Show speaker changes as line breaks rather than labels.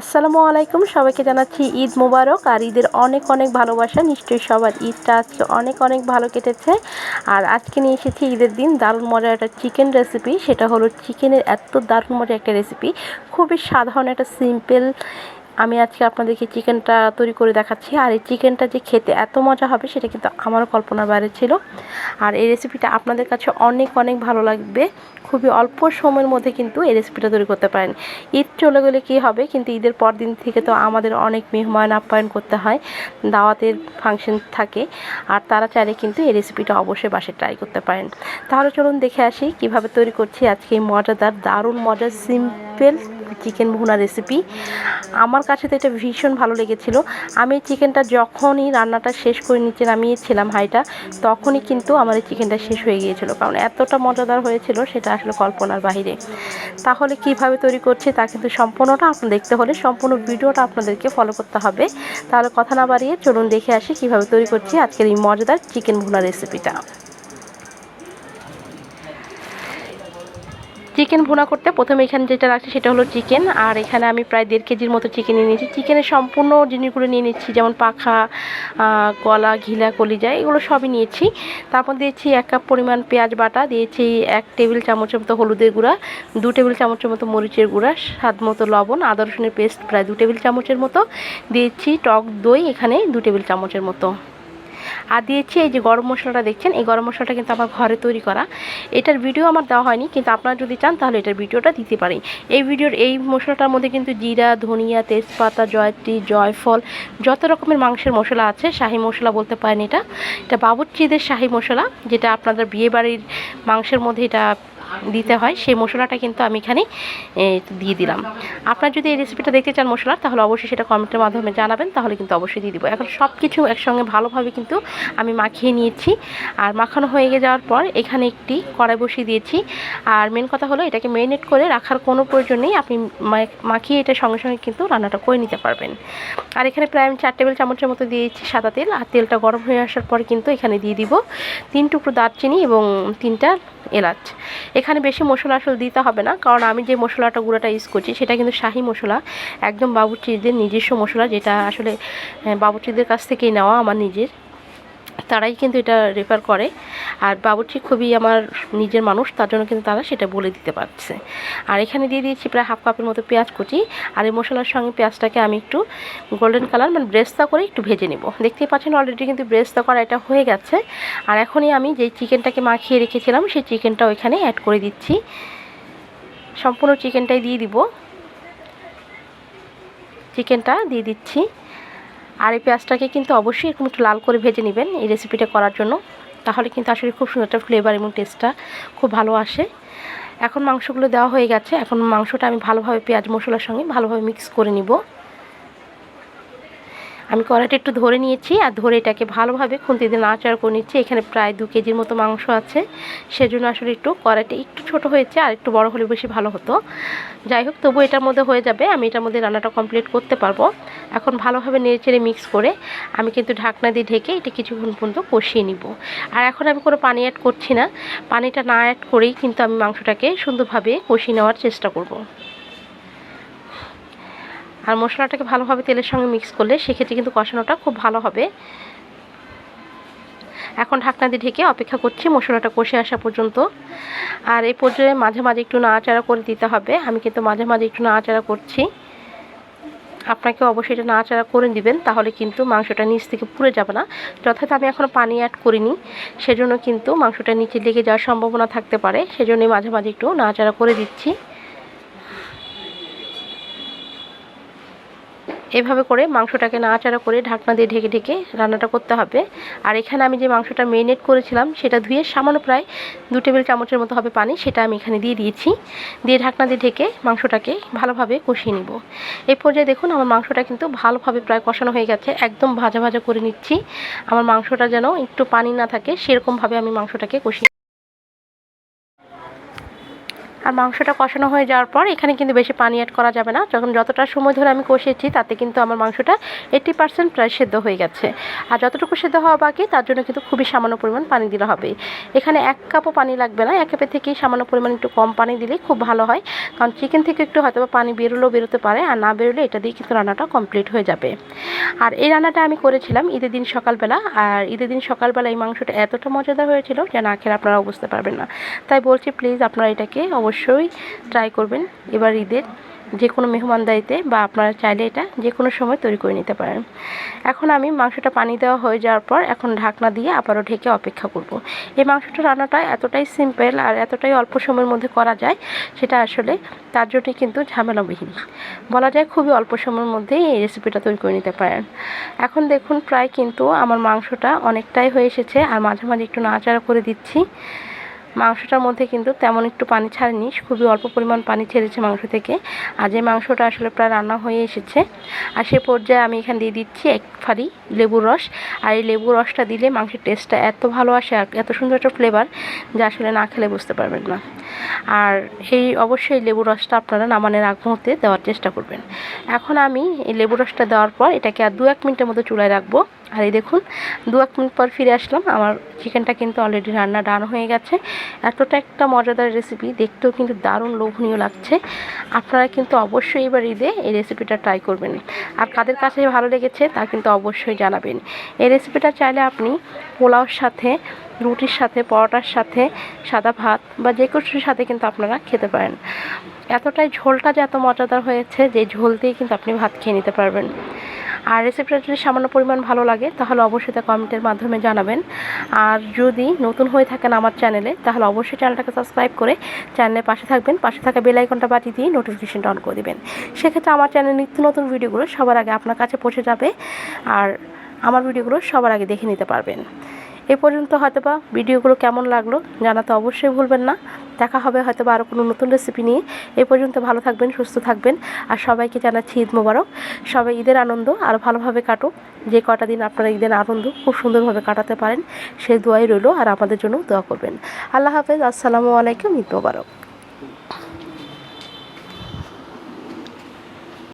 আসসালামু আলাইকুম, সবাইকে জানাচ্ছি ঈদ মোবারক আর ঈদের অনেক অনেক ভালোবাসা। নিশ্চয়ই সবার ঈদটা আজকে অনেক অনেক ভালো কেটেছে। আর আজকে নিয়ে এসেছি ঈদের দিন দারুণ মজার একটা চিকেন রেসিপি সেটা হলো চিকেনের এত দারুণ মজার একটা রেসিপি খুবই সাধারণ, একটা সিম্পল আমি আজকে আপনাদেরকে চিকেনটা তৈরি করে দেখাচ্ছি। আর এই চিকেনটা যে খেতে এত মজা হবে, সেটা কিন্তু আমারও কল্পনার বাইরে ছিল। আর এই রেসিপিটা আপনাদের কাছে অনেক অনেক ভালো লাগবে। খুবই অল্প সময়ের মধ্যে কিন্তু এই রেসিপিটা তৈরি করতে পারেন। ঈদ চলে গেলে কি হবে? কিন্তু ঈদের পর দিন থেকে তো আমাদের অনেক মেহমান আপ্যায়ন করতে হয়। দাওয়াতের ফাংশন থাকে। আর তারা চাইলে কিন্তু এই রেসিপিটা অবশ্যই বাসে ট্রাই করতে পারেন। তাহলে চলুন দেখে আসি কীভাবে তৈরি করছি আজকে এই মজাদার, দারুণ, মজার সিম্পল চিকেন ভুনা রেসিপি আমার কাছে তো এটা ভীষণ ভালো লেগেছিল। আমি চিকেনটা যখনই রান্নাটা শেষ করে নিচে নামিয়েছিলাম হাইটা তখনই কিন্তু আমার এই চিকেনটা শেষ হয়ে গিয়েছিল। কারণ এতটা মজাদার হয়েছিল সেটা আসলে কল্পনার বাহিরে। তাহলে কীভাবে তৈরি করছি তা কিন্তু সম্পূর্ণটা আপনার দেখতে হলে সম্পূর্ণ ভিডিওটা আপনাদেরকে ফলো করতে হবে। তাহলে কথা না বাড়িয়ে চলুন দেখে আসি কীভাবে তৈরি করছি আজকের এই মজাদার চিকেন ভুনা রেসিপিটা চিকেন ভুনা করতে প্রথমে এখানে যেটা রাখছি সেটা হলো চিকেন আর এখানে আমি প্রায় দেড় কেজির মতো চিকেন নিয়ে নিয়েছি। চিকেনের সম্পূর্ণ জিনিসগুলো নিয়ে নিচ্ছি, যেমন পাখা গলা, ঘিলা, কলিজা, এগুলো সবই নিয়েছি। তারপর দিয়েছি এক কাপ পরিমাণ পেঁয়াজ বাটা, দিয়েছি এক টেবিল চামচের মতো হলুদের গুঁড়া, দু টেবিল চামচের মতো মরিচের গুঁড়া, স্বাদ মতো লবণ, আদা রসুনের পেস্ট প্রায় দু টেবিল চামচের মতো। দিয়েছি টক দই এখানে দু টেবিল চামচের মতো। আর দিয়েছি এই যে গরম মশলাটা দেখছেন, এই গরম মশলাটা কিন্তু আমার ঘরে তৈরি করা। এটার ভিডিও আমার দেওয়া হয়নি, কিন্তু আপনারা যদি চান তাহলে এটার ভিডিওটা দিতে পারি এই ভিডিওর এই মশলাটার মধ্যে কিন্তু জিরা, ধনিয়া, তেজপাতা, জয়ত্রী, জয়ফল, যত রকমের মাংসের মশলা আছে, শাহি মশলা বলতে পারেন এটা এটা বাবুর্চিদের শাহি মশলা, যেটা আপনাদের বিয়েবাড়ির মাংসের মধ্যে এটা দিতে হয়, সেই মশলাটা কিন্তু আমি এখানে দিয়ে দিলাম। আপনার যদি এই রেসিপিটা দেখতে চান মশলার, তাহলে অবশ্যই সেটা কমেন্টের মাধ্যমে জানাবেন, তাহলে কিন্তু অবশ্যই দিয়ে দিব। এখন সব কিছু একসঙ্গে ভালোভাবে কিন্তু আমি মাখিয়ে নিয়েছি। আর মাখানো হয়ে যাওয়ার পর এখানে একটি কড়াই বসিয়ে দিয়েছি। আর মেন কথা হলো এটাকে মেরিনেট করে রাখার কোনো প্রয়োজন নেই, আপনি মাখিয়ে এটা সঙ্গে সঙ্গে কিন্তু রান্নাটা করে নিতে পারবেন। আর এখানে প্রায় আমি চার টেবিল চামচের মতো দিয়েছি সাদা তেল। আর তেলটা গরম হয়ে আসার পর কিন্তু এখানে দিয়ে দিব তিন টুকরো দারচিনি এবং তিনটা এলাচ। এখানে বেশি মশলা আসলে দিতে হবে না, কারণ আমি যে মশলাটা গুঁড়োটা ইউজ করছি, সেটা কিন্তু শাহি মশলা, একদম বাবুর্চিদের নিজস্ব মশলা, যেটা আসলে বাবুর্চিদের কাছ থেকেই নেওয়া আমার নিজের। তারাই কিন্তু এটা রেফার করে। আর বাবুর্চি খুবই আমার নিজের মানুষ, তার জন্য কিন্তু তারা সেটা বলে দিতে পারছে। আর এখানে দিয়ে দিয়েছি প্রায় হাফ কাপের মতো পেঁয়াজ কুচি। আর এই মশলার সঙ্গে পেঁয়াজটাকে আমি একটু গোল্ডেন কালার মানে ব্রেস্তা করে একটু ভেজে নেব। দেখতেই পাচ্ছেন অলরেডি কিন্তু ব্রেস্তা করা এটা হয়ে গেছে। আর এখনই আমি যেই চিকেনটাকে মাখিয়ে রেখেছিলাম, সেই চিকেনটাও এখানে অ্যাড করে দিচ্ছি। সম্পূর্ণ চিকেনটাই দিয়ে দিব। চিকেনটা দিয়ে দিচ্ছি। আর এই পেঁয়াজটাকে কিন্তু অবশ্যই এরকম একটু লাল করে ভেজে নেবেন এই রেসিপিটা করার জন্য। তাহলে কিন্তু আসলে খুব সুন্দর একটা ফ্লেভার এবং টেস্টটা খুব ভালো আসে। এখন মাংসগুলো দেওয়া হয়ে গেছে। এখন মাংসটা আমি ভালোভাবে পেঁয়াজ মশলার সঙ্গে ভালোভাবে মিক্স করে নিব। আমি কড়াইটা একটু ধরে নিয়েছি আর ধরে এটাকে ভালোভাবে খুন্তি দিয়ে নাড়াচাড়া করে নিচ্ছি। এখানে প্রায় দু কেজির মতো মাংস আছে। সেজন্য আসলে একটু কড়াইটা একটু ছোট হয়েছে আর একটু বড় হলে বেশি ভালো হতো। যাই হোক তবু এটার মধ্যে হয়ে যাবে। আমি এটার মধ্যে রান্নাটা কমপ্লিট করতে পারব। এখন ভালোভাবে নেড়ে চেড়ে মিক্স করে আমি কিন্তু ঢাকনা দিয়ে ঢেকে এটা কিছুক্ষণ পর্যন্ত কষিয়ে নিব। আর এখন আমি কোনো পানি অ্যাড করছি না। পানিটা না অ্যাড করেই কিন্তু আমি মাংসটাকে সুন্দরভাবে কষিয়ে নেওয়ার চেষ্টা করব। আর মশলাটাকে ভালোভাবে তেলের সঙ্গে মিক্স করলে সেক্ষেত্রে কিন্তু কষানোটা খুব ভালো হবে। এখন ঢাকনা দিয়ে ঢেকে অপেক্ষা করছি মশলাটা কষে আসা পর্যন্ত। আর এই পর্যায়ে মাঝে মাঝে একটু নাড়াচাড়া করে দিতে হবে। আমি কিন্তু মাঝে মাঝে একটু নাড়াচাড়া করছি। আপনাকে অবশ্যই এটা নাড়াচাড়া করে দিবেন, তাহলে কিন্তু মাংসটা নিচ থেকে পুড়ে যাবে না। যথাযথ আমি এখনও পানি অ্যাড করিনি, সেজন্য কিন্তু মাংসটা নিচে লেগে যাওয়ার সম্ভাবনা থাকতে পারে। সেজন্যই মাঝে মাঝে একটু নাড়াচাড়া করে দিচ্ছি। এভাবে করে মাংসটাকে নাড়াচাড়া করে ঢাকনা দিয়ে ঢেকে ঢেকে রান্নাটা করতে হবে। আর এখানে আমি যে মাংসটা মেরিনেট করেছিলাম, সেটা ধুয়ে সামান্য প্রায় দু টেবিল চামচের মতো হবে পানি, সেটা আমি এখানে দিয়ে দিয়েছি। দিয়ে ঢাকনা দিয়ে ঢেকে মাংসটাকে ভালোভাবে কষিয়ে নিব। এই পর্যায়ে দেখুন, আমার মাংসটা কিন্তু ভালোভাবে প্রায় কষানো হয়ে গেছে, একদম ভাজা ভাজা করে নিচ্ছি। আমার মাংসটা যেন একটু পানি না থাকে, সেরকমভাবে আমি মাংসটাকে কষিয়ে আর মাংসটা কষানো হয়ে যাওয়ার পর এখানে কিন্তু বেশি পানি অ্যাড করা যাবে না। যখন যতটা সময় ধরে আমি কষিয়েছি তাতে কিন্তু আমার মাংসটা এইটি পার্সেন্ট প্রায় সেদ্ধ হয়ে গেছে। আর যতটুকু সেদ্ধ হওয়া বাকি, তার জন্য কিন্তু খুবই সামান্য পরিমাণ পানি দিলে হবে। এখানে এক কাপও পানি লাগবে না। এক কাপের থেকেই সামান্য পরিমাণ একটু কম পানি দিলেই খুব ভালো হয়। কারণ চিকেন থেকে একটু হয়তো পানি বেরোলেও বেরোতে পারে, আর না বেরোলে এটা দিয়ে কিন্তু রান্নাটা কমপ্লিট হয়ে যাবে। আর এই রান্নাটা আমি করেছিলাম ঈদের দিন সকালবেলা। আর ঈদের দিন সকালবেলা এই মাংসটা এতটা মজাদার হয়েছিল যে না খেলে আপনারাও বুঝতে পারবেন না। তাই বলছি প্লিজ আপনারা এটাকে অবশ্যই ট্রাই করবেন। এবার ঈদের যে কোনো মেহমানদারিতে বা আপনারা চাইলে এটা যে কোনো সময় তৈরি করে নিতে পারেন। এখন আমি মাংসটা পানি দেওয়া হয়ে যাওয়ার পর এখন ঢাকনা দিয়ে আবারও ঢেকে অপেক্ষা করব। এই মাংসটা রান্নাটা এতটাই সিম্পল আর এতটাই অল্প সময়ের মধ্যে করা যায়, সেটা আসলে তার জন্যই কিন্তু ঝামেলাবিহীন। বলা যায় খুবই অল্প সময়ের মধ্যেই এই রেসিপিটা তৈরি করে নিতে পারেন। এখন দেখুন প্রায় কিন্তু আমার মাংসটা অনেকটাই হয়ে এসেছে আর মাঝে মাঝে একটু নাড়াচাড়া করে দিচ্ছি। মাংসটার মধ্যে কিন্তু তেমন একটু পানি ছাড়েনি, খুবই অল্প পরিমাণ পানি ছেড়েছে মাংস থেকে। আর যে মাংসটা আসলে প্রায় রান্না হয়ে এসেছে, আর সে পর্যায়ে আমি এখানে দিয়ে দিচ্ছি এক ফাড়ি লেবুর রস। আর এই লেবুর রসটা দিলে মাংসের টেস্টটা এত ভালো আসে আর এত সুন্দর একটা ফ্লেভার যা আসলে না খেলে বুঝতে পারবেন না। আর এই অবশ্যই লেবুর রসটা আপনারা নামানের আগ মুহূর্তে দেওয়ার চেষ্টা করবেন। এখন আমি এই লেবু রসটা দেওয়ার পর এটাকে আর দু এক মিনিটের মতো চুলায় রাখব। আর এই দেখুন, দু এক মিনিট পর ফিরে আসলাম। আমার চিকেনটা কিন্তু অলরেডি রান্না ডান হয়ে গেছে। এতটা একটা মজাদার রেসিপি দেখতেও কিন্তু দারুণ লোভনীয় লাগছে। আপনারা কিন্তু অবশ্যই এবার ঈদে এই রেসিপিটা ট্রাই করবেন। আর কাদের কাছে ভালো লেগেছে, তা কিন্তু অবশ্যই জানাবেন। এই রেসিপিটা চাইলে আপনি পোলাওর সাথে, রুটির সাথে, পরোটার সাথে, সাদা ভাত বা যে কিছুর সাথে কিন্তু আপনারা খেতে পারেন। এতটাই ঝোলটা যে এত মজাদার হয়েছে, যে ঝোল দিয়ে কিন্তু আপনি ভাত খেয়ে নিতে পারবেন। আর রেসিপিটা যদি সামান্য পরিমাণ ভালো লাগে, তাহলে অবশ্যই তা কমেন্টের মাধ্যমে জানাবেন। আর যদি নতুন হয়ে থাকেন আমার চ্যানেলে তাহলে অবশ্যই চ্যানেলটাকে সাবস্ক্রাইব করে চ্যানেলের পাশে থাকবেন। পাশে থাকা বেল আইকনটা বাজিয়ে দিয়ে নোটিফিকেশানটা অন করে দেবেন। সেক্ষেত্রে আমার চ্যানেলে নিত্য নতুন ভিডিওগুলো সবার আগে আপনার কাছে পৌঁছে যাবে, আর আমার ভিডিওগুলো সবার আগে দেখে নিতে পারবেন। এ পর্যন্ত হয়তোবা ভিডিওগুলো কেমন লাগল জানাতে অবশ্যই ভুলবেন না। দেখা হবে হয়তোবা আরও কোনো নতুন রেসিপি নিয়ে। এ পর্যন্ত ভালো থাকবেন, সুস্থ থাকবেন। আর সবাইকে জানাচ্ছি ঈদ মোবারক। সবাই ঈদের আনন্দ আর ভালোভাবে কাটুক। যে কটা দিন আপনারা ঈদের আনন্দ খুব সুন্দরভাবে কাটাতে পারেন সেই দোয়াই রইল। আর আমাদের জন্য দোয়া করবেন। আল্লাহ হাফেজ। আসসালামু আলাইকুম। ঈদ মোবারক।